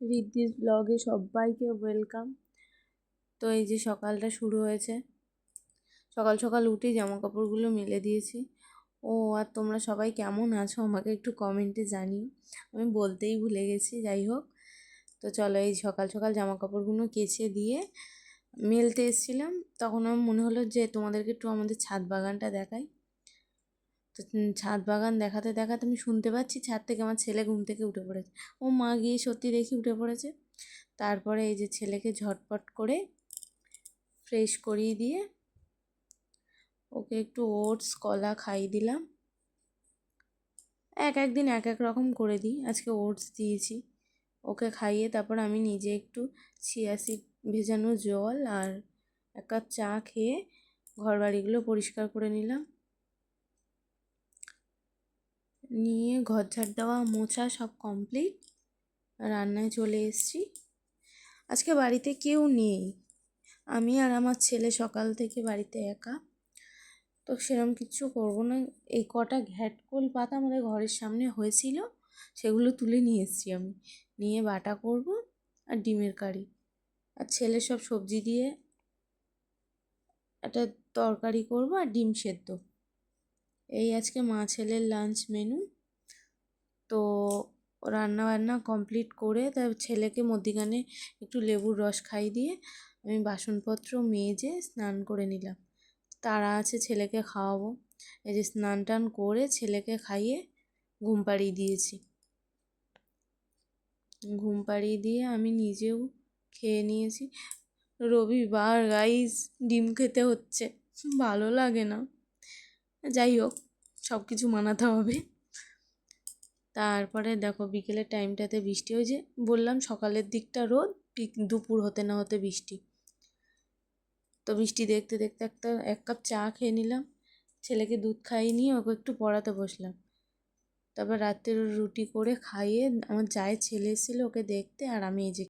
রিদ্ধিস ব্লগে সবাইকে ওয়েলকাম তো এই যে সকালটা শুরু হয়েছে। সকাল সকাল উঠেই জামা কাপড়গুলো মেলে দিয়েছি। ও, আর তোমরা সবাই কেমন আছো আমাকে একটু কমেন্টে জানিও। আমি বলতেই ভুলে গেছি, যাই হোক। তো চলো এই সকাল সকাল জামা কাপড়গুলো কেচে দিয়ে মেলতে এসেছিলাম। তখন আমার মনে হলো যে তোমাদেরকে একটু আমাদের ছাদ বাগানটা দেখাই। তো ছাদ বাগান দেখাতে দেখাতে আমি শুনতে পাচ্ছি ছাদ থেকে আমার ছেলে ঘুম থেকে উঠে পড়েছে। ও মা গিয়ে সত্যি দেখি উঠে পড়েছে। তারপরে এই যে ছেলেকে ঝটপট করে ফ্রেশ করিয়ে দিয়ে ওকে একটু ওটস, কলা খাইয়ে দিলাম। এক একদিন এক এক রকম করে দিই। আজকে ওটস দিয়েছি। ওকে খাইয়ে তারপর আমি নিজে একটু ছিয়াশি ভেজানো জল আর এক কাপ চা খেয়ে ঘর বাড়িগুলো পরিষ্কার করে নিলাম। নিয়ে ঘর ঝাড় দেওয়া, মোছা সব কমপ্লিট রান্নায় চলে এসেছি। আজকে বাড়িতে কেউ নেই। আমি আর আমার ছেলে সকাল থেকে বাড়িতে একা। তো সেরকম কিছু করব না। এই কটা ঘ্যাটকোল পাতা আমাদের ঘরের সামনে হয়েছিল, সেগুলো তুলে নিয়ে এসেছি আমি। নিয়ে বাটা করব আর ডিমের কারি। আর ছেলে সব সবজি দিয়ে একটা তরকারি করব আর ডিম সেদ্ধ। এই আজকে মা ছেলের লাঞ্চ মেনু তো রান্না বান্না কমপ্লিট করে তার ছেলেকে মধ্যিখানে একটু লেবুর রস খাই দিয়ে আমি বাসনপত্র মেজে স্নান করে নিলাম। তারা আছে ছেলেকে খাওয়াবো। এই যে স্নান টান করে ছেলেকে খাইয়ে ঘুম পাড়িয়ে দিয়েছি। ঘুম পাড়িয়ে দিয়ে আমি নিজেও খেয়ে নিয়েছি। রবিবার গাইস ডিম খেতে হচ্ছে। ভালো লাগে না। যাই হোক সব কিছু মানাতে হবে। তারপরে দেখো বিকেলের টাইমটাতে বৃষ্টি, ওই যে বললাম সকালের দিকটা রোদ দুপুর হতে না হতে বৃষ্টি। তো বৃষ্টি দেখতে দেখতে একটা, এক কাপ চা খেয়ে নিলাম, ছেলেকে দুধ খাইয়ে নিয়ে ওকে একটু পড়াতে বসলাম। তারপর রাত্রের রুটি করে খাইয়ে আমার জায়ের ছেলে এসেছিল ওকে দেখতে, আর আমি এই যে